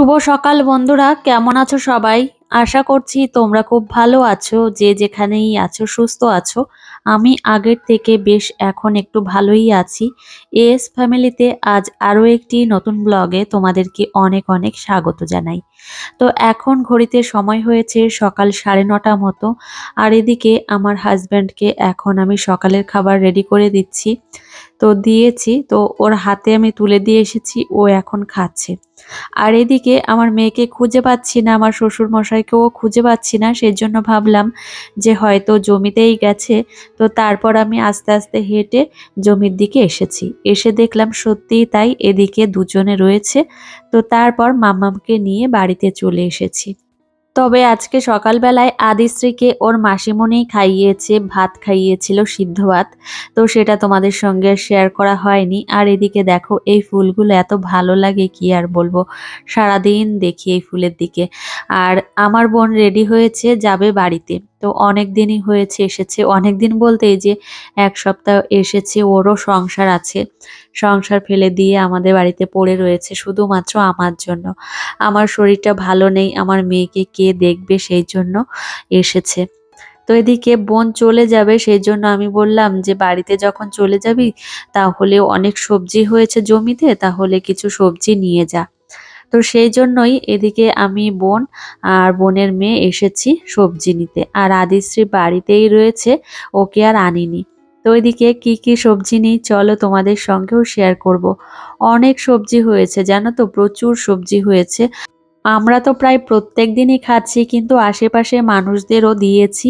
শুভ সকাল বন্ধুরা, কেমন আছো সবাই? আশা করছি তোমরা খুব ভালো আছো, যে যেখানেই আছো, সুস্থ আছো। আমি আগের থেকে বেশ এখন একটু ভালোই আছি। এস ফ্যামিলিতে আজ আরও একটি নতুন ব্লগে তোমাদেরকে অনেক অনেক স্বাগত জানাই। তো এখন ঘড়িতে সময় হয়েছে সকাল সাড়ে নটা মতো, আর এদিকে আমার হাজব্যান্ডকে এখন আমি সকালের খাবার রেডি করে দিচ্ছি, তো দিয়েছি। তো ওর হাতে আমি তুলে দিয়ে এসেছি, ও এখন খাচ্ছে। আর এদিকে আমার মেয়েকে খুঁজে পাচ্ছি না, আমার শ্বশুর মশাইকেও খুঁজে পাচ্ছি না সেই জন্য ভাবলাম যে হয়তো জমিতেই গেছে। তো তারপর আমি আস্তে আস্তে হেঁটে জমির দিকে এসেছি। এসে দেখলাম সত্যিই তাই এদিকে দুজনে রয়েছে। তো তারপর মাম্মামকে নিয়ে বাড়িতে চলে এসেছি। তবে আজকে সকালবেলায় আদিশ্রীকে ওর মাসিমণি খাইয়েছে, ভাত খাইয়েছিল, সিদ্ধ ভাত। তো সেটা তোমাদের সঙ্গে শেয়ার করা হয়নি। আর এদিকে দেখো, এই ফুলগুলো এত ভালো লাগে, কি আর বলব? সারাদিন দেখি এই ফুলের দিকে। আর আমার বোন রেডি হয়েছে, যাবে বাড়িতে। তো অনেক দিনই হয়েছে, এসেছে। অনেক দিন বলতে এই যে এক সপ্তাহ এসেছে, ওরও সংসার আছে। সংসার ফেলে দিয়ে আমাদের বাড়িতে পড়ে রয়েছে, শুধুমাত্র আমার জন্য। আমার শরীরটা ভালো নেই, আমার মেয়েকে কে দেখবে সেই জন্য এসেছে। তো এদিকে বোন চলে যাবে, সেই জন্য আমি বললাম যে বাড়িতে যখন চলে যাবি, তাহলে অনেক সবজি হয়েছে জমিতে, তাহলে কিছু সবজি নিয়ে যা। তো সেই জন্যই এদিকে আমি বোন আর বোনের মেয়ে এসেছি সবজি নিতে। আর আদিশ্রী বাড়িতেই রয়েছে, ওকে আর আনিনি। তো এদিকে কী কী সবজি নিই চলো তোমাদের সঙ্গেও শেয়ার করব। অনেক সবজি হয়েছে, জানো তো? প্রচুর সবজি হয়েছে। আমরা তো প্রায় প্রত্যেক দিনই খাচ্ছি, কিন্তু আশেপাশে মানুষদেরও দিয়েছি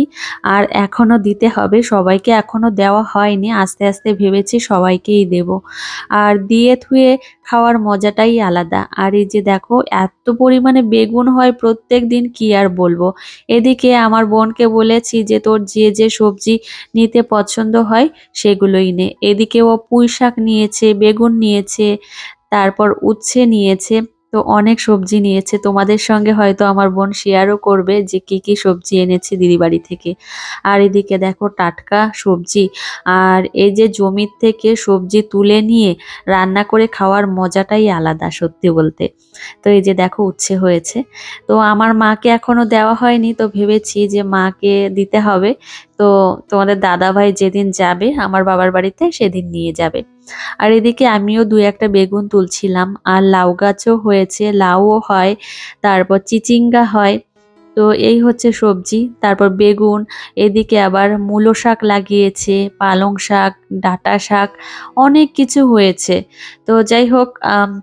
আর এখনও দিতে হবে। সবাইকে এখনও দেওয়া হয়নি, আস্তে আস্তে ভেবেছি সবাইকেই দেব। আর দিয়ে থুয়ে খাওয়ার মজাটাই আলাদা। আর এই যে দেখো, এত পরিমাণে বেগুন হয়, প্রত্যেক দিন কি আর বলব? এদিকে আমার বোনকে বলেছি যে, তোর যে যে সবজি নিতে পছন্দ হয়, সেগুলোই নে। এদিকে ও পুঁই শাক নিয়েছে, বেগুন নিয়েছে, তারপর উচ্ছে নিয়েছে। তো অনেক সবজি নিয়েছে। তোমাদের সঙ্গে হয়তো আমার বোন শেয়ারও করবে যে কি কি সবজি এনেছে দিদি বাড়ি থেকে। আর এদিকে দেখো টাটকা সবজি। আর এই যে জমির থেকে সবজি তুলে নিয়ে রান্না করে খাওয়ার মজাটাই আলাদা সত্যি বলতে। তো এই যে দেখো উচ্ছে হয়েছে। তো আমার মাকে এখনও দেওয়া হয়নি, তো ভেবেছি যে মাকে দিতে হবে। তো তোমাদের দাদা ভাই যেদিন যাবে, আমার বাবার বাড়িতে সেদিন নিয়ে যাবে। আর এদিকে আমিও দু একটা বেগুন তুলছিলাম, আর লাউ গাছও হয়েছে, লাউও হয়, তারপর চিচিঙ্গা হয় তো এই হচ্ছে সবজি, তারপর বেগুন, এদিকে আবার মূলো শাক লাগিয়েছে, পালং শাক, ডাটা শাক, অনেক কিছু হয়েছে। তো যাই হোক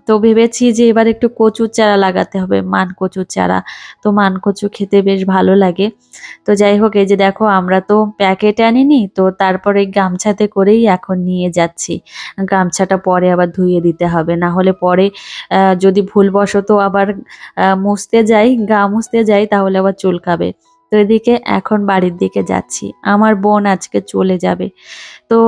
তো ভেবেছি যে এবার একটু কচুর চারা লাগাতে হবে, মান কচুর চারা। তো মান কচু খেতে বেশ ভালো লাগে। তো যাই হোক, এই যে দেখো, আমরা তো প্যাকেট আনিনি, তো তারপরে গামছাতে করেই এখন নিয়ে যাচ্ছি। গামছাটা পরে আবার ধুয়ে দিতে হবে, না হলে পরে যদি ভুলবশত আবার মুছতে যাই, গা মুছতে যাই, তাহলে আবার চুলকাবে। তো এদিকে এখন বাড়ির দিকে যাচ্ছি। আমার বোন আজকে চলে যাবে। তো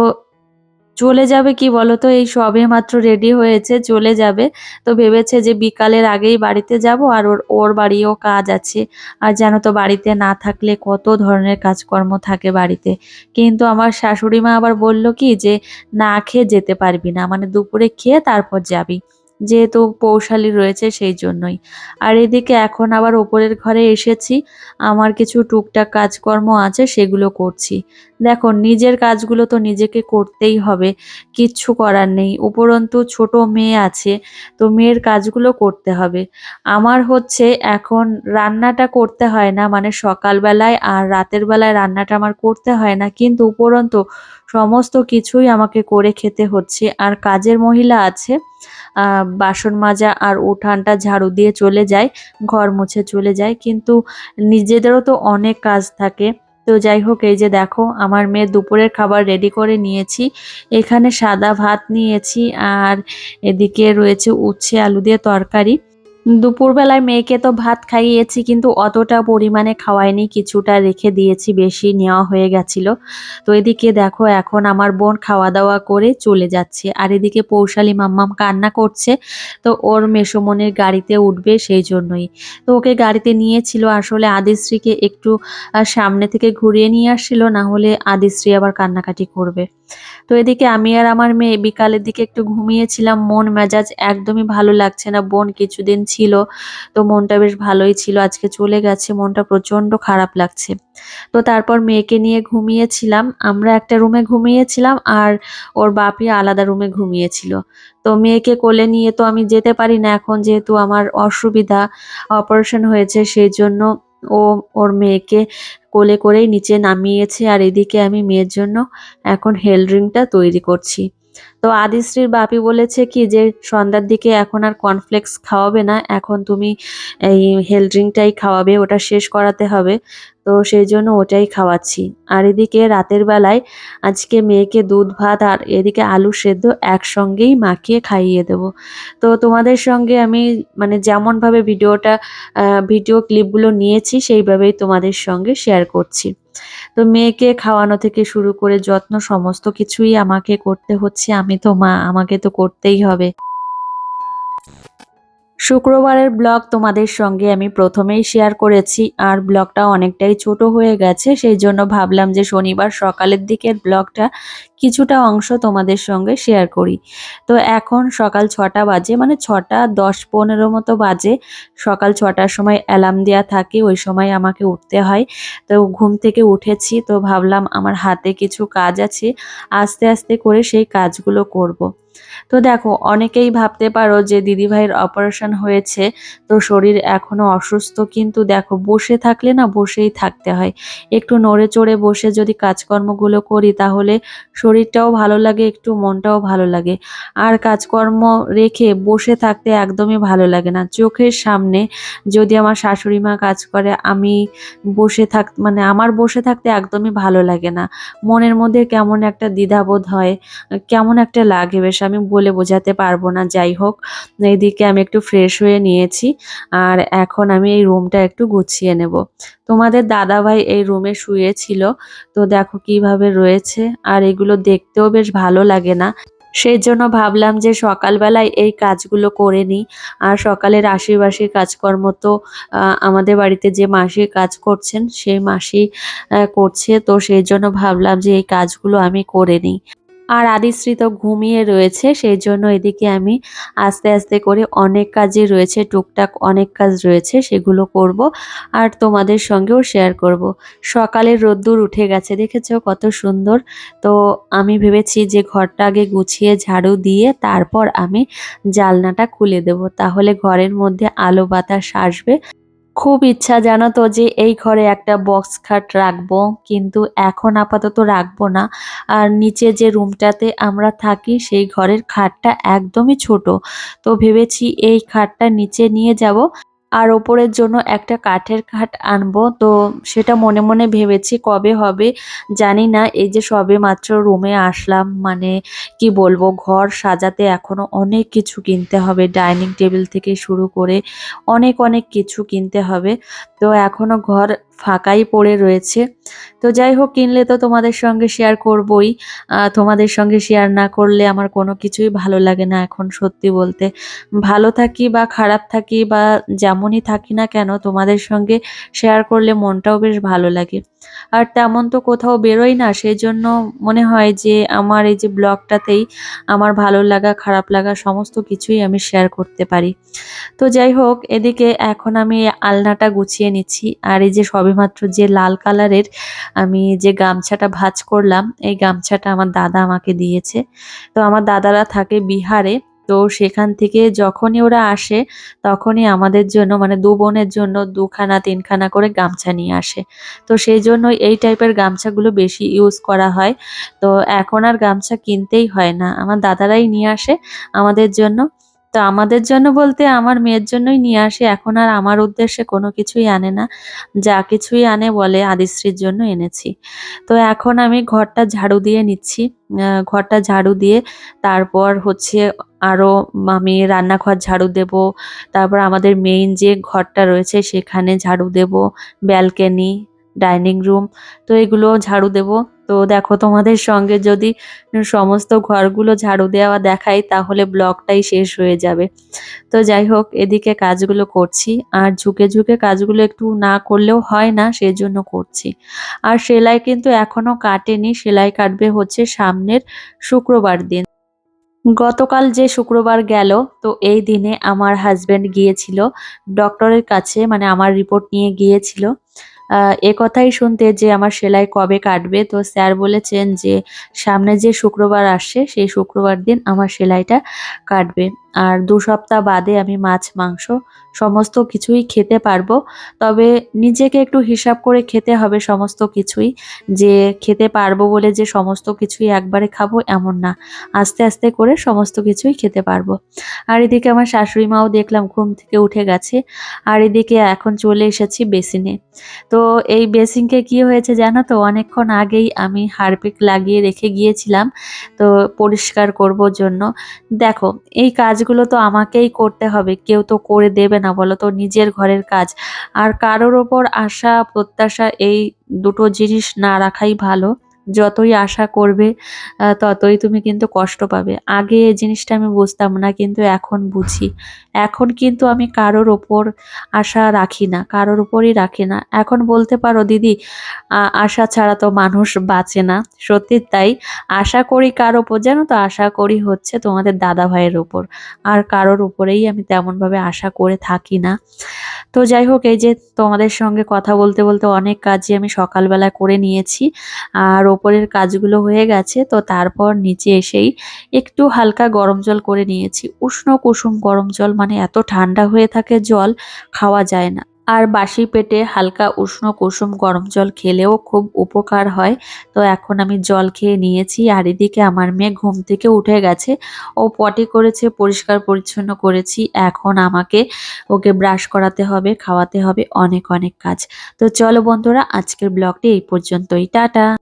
চলে যাবে কি বলতো? এই সবে মাত্র রেডি হয়েছে, চলে যাবে। তো ভেবেছে যে বিকালের আগেই বাড়িতে যাব আর ওর ওর বাড়িও কাজ আছে। আর জানো তো বাড়িতে না থাকলে কত ধরনের কাজকর্ম থাকে বাড়িতে। কিন্তু আমার শাশুড়ি মা আবার বলল কি যে না খেয়ে যেতে পারবি না। মানে দুপুরে খেয়ে তারপর যাবি। যেহেতু পৌশালি রয়েছে সেই জন্যই। আর এদিকে এখন আবার ওপরের ঘরে এসেছি, আমার কিছু টুকটাক কাজকর্ম আছে, সেগুলো করছি। দেখো, নিজের কাজগুলো তো নিজেকে করতেই হবে, কিচ্ছু করার নেই। উপরন্তু ছোট মেয়ে আছে, তো মেয়ের কাজগুলো করতে হবে। আমার হচ্ছে এখন রান্নাটা করতে হয় না মানে সকালবেলায় আর রাতের বেলায় রান্নাটা আমার করতে হয় না, কিন্তু উপরন্তু সমস্ত কিছুই আমাকে করে খেতে হচ্ছে। আর কাজের মহিলা আছে বাসন মাজা আর উঠানটা ঝাড়ু দিয়ে চলে যায়, ঘর মুছে চলে যায়। কিন্তু নিজেদেরও তো অনেক কাজ থাকে। তো যাই হোক, এই যে দেখো, আমার মেয়ে দুপুরের খাবার রেডি করে নিয়েছি। এখানে সাদা ভাত নিয়েছি আর এদিকে রয়েছে উচ্ছে, আলু দিয়ে তরকারি। দুপুরবেলায় মেয়েকে তো ভাত খাইয়েছি, কিন্তু অতটা পরিমাণে খাওয়াইনি, কিছুটা রেখে দিয়েছি, বেশি নেওয়া হয়ে গেছিল। তো এদিকে দেখো, এখন আমার বোন খাওয়া দাওয়া করে চলে যাচ্ছে। আর এদিকে পৌশালী মাম্মাম কান্না করছে, তো ওর মেসমনের গাড়িতে উঠবে সেই জন্যই। তো ওকে গাড়িতে নিয়েছিল, আসলে আদিশ্রীকে একটু সামনে থেকে ঘুরিয়ে নিয়ে আসছিল, না হলে আদিশ্রী আবার কান্নাকাটি করবে। তো এদিকে আমি আর আমার মেয়ে বিকালের দিকে একটু ঘুমিয়েছিলাম মন মেজাজ একদমই ভালো লাগছে না। বোন কিছুদিন ছিল, তো মনটা বেশ ভালোই ছিল। আজকে চলে গেছে, মনটা প্রচণ্ড খারাপ লাগছে। তো তারপর মেয়েকে নিয়ে ঘুমিয়েছিলাম। আমরা একটা রুমে ঘুমিয়েছিলাম আর ওর বাপি আলাদা রুমে ঘুমিয়েছিল। তো মেয়েকে কোলে নিয়ে তো আমি যেতে পারি না, এখন যেহেতু আমার অসুবিধা অপারেশন হয়েছে সেই জন্য ও, ওর মেয়েকে কোলে করেই নিচে নামিয়েছে। আর এদিকে আমি মেয়ের জন্য এখন হেল ড্রিঙ্কটা তৈরি করছি। তো আদিশ্রীর বাপি বলেছে কি যে, সন্ধ্যার দিকে এখন আর কর্নফ্লেক্স খাওয়াবে না, এখন তুমি এই হেল ড্রিঙ্কটাই খাওয়াবে, ওটা শেষ করাতে হবে। তো সেই জন্য ওটাই খাওয়াচ্ছি। আর এদিকে রাতের বেলায় আজকে মেয়েকে দুধ, ভাত আর এদিকে আলু সেদ্ধ একসঙ্গেই মাখিয়ে খাইয়ে দেব। তো তোমাদের সঙ্গে আমি মানে যেমনভাবে ভিডিওটা ভিডিও ক্লিপগুলো নিয়েছি, সেইভাবেই তোমাদের সঙ্গে শেয়ার করছি। তো মেয়েকে খাওয়ানো থেকে শুরু করে যত্ন সমস্ত কিছুই আমাকে করতে হচ্ছে, আমি তো, মা, আমাকে তো করতেই হবে। শুক্রবারের ব্লগ তোমাদের সঙ্গে আমি প্রথমেই শেয়ার করেছি, আর ব্লগটা অনেকটাই ছোট হয়ে গেছে, সেই জন্য ভাবলাম যে শনিবার সকালের দিকের ব্লগটা কিছুটা অংশ তোমাদের সঙ্গে শেয়ার করি। তো এখন সকাল ছটা বাজে মানে ছটা দশ পনেরো মতো বাজে। সকাল ছটার সময় অ্যালার্ম দেওয়া থাকে, ওই সময় আমাকে উঠতে হয়। তো ঘুম থেকে উঠেছি, তো ভাবলাম আমার হাতে কিছু কাজ আছে, আস্তে আস্তে করে সেই কাজগুলো করব। তো দেখো, অনেকেই ভাবতে পারো যে দিদিভাইয়ের অপারেশন হয়েছে, তো শরীর এখনও অসুস্থ, কিন্তু দেখো, বসে থাকলে না বসেই থাকতে হয়। একটু নড়ে চড়ে বসে যদি কাজকর্মগুলো করি, তাহলে শরীরটাও ভালো লাগে, একটু মনটাও ভালো লাগে। আর কাজকর্ম রেখে বসে থাকতে একদমই ভালো লাগে না। চোখের সামনে যদি আমার শাশুড়ি মা কাজ করে, আমি বসে থাক মানে আমার বসে থাকতে একদমই ভালো লাগে না। মনের মধ্যে কেমন একটা দ্বিধাবোধ হয়, কেমন একটা লাগে, বেশ আমি বলে বোঝাতে পারব না। যাই হোক, এদিকে আমি একটু ফ্রেশ হয়ে নিয়েছি, আর এখন আমি এই রুমটা একটু গুছিয়ে নেব। তোমাদের দাদাভাই এই রুমে শুয়েছিল। তো দেখো কীভাবে রয়েছে। আর এগুলো দেখতেও বেশ ভালো লাগে না। সেই জন্য ভাবলাম যে সকালবেলায় এই কাজগুলো করে নিই। আর সকালের আশিবাসী কাজকর্ম তো আমাদের বাড়িতে যে মাসি কাজ করছেন, সেই মাসি করছে। তো সেই জন্য ভাবলাম যে এই কাজগুলো আমি করে নিই। আর আদিশ্রী তো ঘুমিয়ে রয়েছে, সেই জন্য এদিকে আমি আস্তে আস্তে করে অনেক কাজই রয়েছে, টুকটাক অনেক কাজ রয়েছে, সেগুলো করব আর তোমাদের সঙ্গেও শেয়ার করব। সকালের রোদ্দুর উঠে গেছে, দেখেছ কত সুন্দর? তো আমি ভেবেছি যে ঘরটা আগে গুছিয়ে ঝাড়ু দিয়ে তারপর আমি জালনাটা খুলে দেব, তাহলে ঘরের মধ্যে আলো বাতাস আসবে। খুব ইচ্ছা জানো তো যে এই ঘরে একটা বক্স খাট রাখব, কিন্তু এখন আপাতত রাখব না। আর নিচে যে রুমটাতে আমরা থাকি, সেই ঘরের খাটটা একদমই ছোট। তো ভেবেছি এই খাটটা নিচে নিয়ে যাব। আর ওপরের জন্য একটা কাঠের খাট আনব। তো সেটা মনে মনে ভেবেছি কবে হবে জানি না। এই যে সবে মাত্র রুমে আসলাম মানে কি বলব, ঘর সাজাতে এখনও অনেক কিছু কিনতে হবে। ডাইনিং টেবিল থেকে শুরু করে অনেক অনেক কিছু কিনতে হবে। তো এখনও ঘর ফাঁকাই পড়ে রয়েছে। তো যাই হোক, কিনলে তো তোমাদের সঙ্গে শেয়ার করবই। তোমাদের সঙ্গে শেয়ার না করলে আমার কোনো কিছুই ভালো লাগে না এখন সত্যি বলতে। ভালো থাকি বা খারাপ থাকি বা যেমনই থাকি না কেন, তোমাদের সঙ্গে শেয়ার করলে মনটাও বেশ ভালো লাগে। আর তেমন তো কোথাও বেরোই না সেই জন্য মনে হয় যে আমার এই যে ব্লগটাতেই আমার ভালো লাগা, খারাপ লাগা সমস্ত কিছুই আমি শেয়ার করতে পারি। তো যাই হোক, এদিকে এখন আমি আলনাটা গুছিয়ে নিচ্ছি। আর এই যে সবেমাত্র যে লাল কালারের আমি যে গামছাটা ভাজ করলাম, এই গামছাটা আমার দাদা আমাকে দিয়েছে। তো আমার দাদারা থাকে বিহারে, তো সেখান থেকে যখনই ওরা আসে, তখনই আমাদের জন্য মানে দু বোনের জন্য দুখানা, তিনখানা করে গামছা নিয়ে আসে। তো সেই জন্য এই টাইপের গামছাগুলো বেশি ইউজ করা হয়। তো এখন আর গামছা কিনতেই হয় না। আমার দাদারাই নিয়ে আসে আমাদের জন্য। তো আমাদের জন্য বলতে আমার মেয়ের জন্যই নিয়ে আসে। এখন আর আমার উদ্দেশ্যে কোনো কিছুই আনে না। যা কিছুই আনে বলে আদিশ্রীর জন্য এনেছি। তো এখন আমি ঘরটা ঝাড়ু দিয়ে নিচ্ছি। ঘরটা ঝাড়ু দিয়ে তারপর হচ্ছে আরও আমি রান্নাঘর ঝাড়ু দেব। তারপর আমাদের মেইন যে ঘরটা রয়েছে সেখানে ঝাড়ু দেব। ব্যালকনি, ডাইনিং রুম, তো এগুলো ঝাড়ু দেব। তো দেখো তোমাদের সঙ্গে যদি সমস্ত ঘরগুলো ঝাড়ু দেওয়া দেখাই, তাহলে ব্লগটাই শেষ হয়ে যাবে। তো যাই হোক, এদিকে কাজগুলো করছি। আর ঝুঁকে ঝুঁকে কাজগুলো একটু না করলেও হয় না, সেজন্য করছি। আর সেলাই কিন্তু এখনও কাটেনি, সেলাই কাটবে হচ্ছে সামনের শুক্রবার দিন। গতকাল যে শুক্রবার গেল, তো এই দিনে আমার হাজব্যান্ড গিয়েছিল ডক্টরের কাছে মানে আমার রিপোর্ট নিয়ে গিয়েছিল। এ কথাই শুনতে যে আমার সেলাই কবে কাটবে। তো স্যার বলেছেন যে সামনে যে শুক্রবার আসছে, সেই শুক্রবার দিন আমার সেলাইটা কাটবে। আর দু সপ্তাহ বাদে আমি মাছ, মাংস সমস্ত কিছুই খেতে পারব। তবে নিজেকে একটু হিসাব করে খেতে হবে সমস্ত কিছুই। যে খেতে পারব বলে যে সমস্ত কিছুই একবারে খাব এমন না। আস্তে আস্তে করে সমস্ত কিছুই খেতে পারব। আর এদিকে আমার শাশুড়ি মাও দেখলাম ঘুম থেকে উঠে গেছে। আর এদিকে এখন চলে এসেছি বেসিনে তো এই বেসিনকে কি হয়েছে জানো তো? অনেকক্ষণ আগেই আমি হারপিক লাগিয়ে রেখে গিয়েছিলাম। তো পরিষ্কার করব জন্য। দেখো, এই কাজগুলো তো আমাকেই করতে হবে। কেউ তো করে দেবে না, বলো তো, নিজের ঘরের কাজ। আর কারোর ওপর আশা, প্রত্যাশা এই দুটো জিনিস না রাখাই ভালো। যতই আশা করবে ততই তুমি কিন্তু কষ্ট পাবে। আগে এই জিনিসটা আমি বুঝতাম না, কিন্তু এখন বুঝি। এখন কিন্তু আমি কারোর ওপর আশা রাখি না, কারোর উপরই রাখি না। এখন বলতে পারো, দিদি আশা ছাড়া তো মানুষ বাঁচে না। সত্যি তাই, আশা করি কার ওপর, জানো তো, আশা করি হচ্ছে তোমাদের দাদা ভাইয়ের ওপর। আর কারোর উপরেই আমি তেমনভাবে আশা করে থাকি না। তো যাই হোক, এই যে তোমাদের সঙ্গে কথা বলতে বলতে অনেক কাজই আমি সকালবেলা করে নিয়েছি আর ওপরের কাজগুলো হয়ে গেছে। তো তারপর নিচে এসেই একটু হালকা গরম জল করে নিয়েছি। উষ্ণ কুসুম গরম জল মানে এত ঠান্ডা হয়ে থাকে জল, খাওয়া যায় না। আর বাসি পেটে হালকা উষ্ণ কুসুম গরম জল খেলেও খুব উপকার হয়। তো এখন আমি জল খেয়ে নিয়েছি আর এদিকে আমার মেয়ে ঘুম থেকে উঠে গেছে। ও পটি করেছে, পরিষ্কার পরিচ্ছন্ন করেছি। এখন আমাকে ওকে ব্রাশ করাতে হবে, খাওয়াতে হবে অনেক অনেক কাজ। তো চলো বন্ধুরা, আজকের ব্লগটি এই পর্যন্তই। টাটা!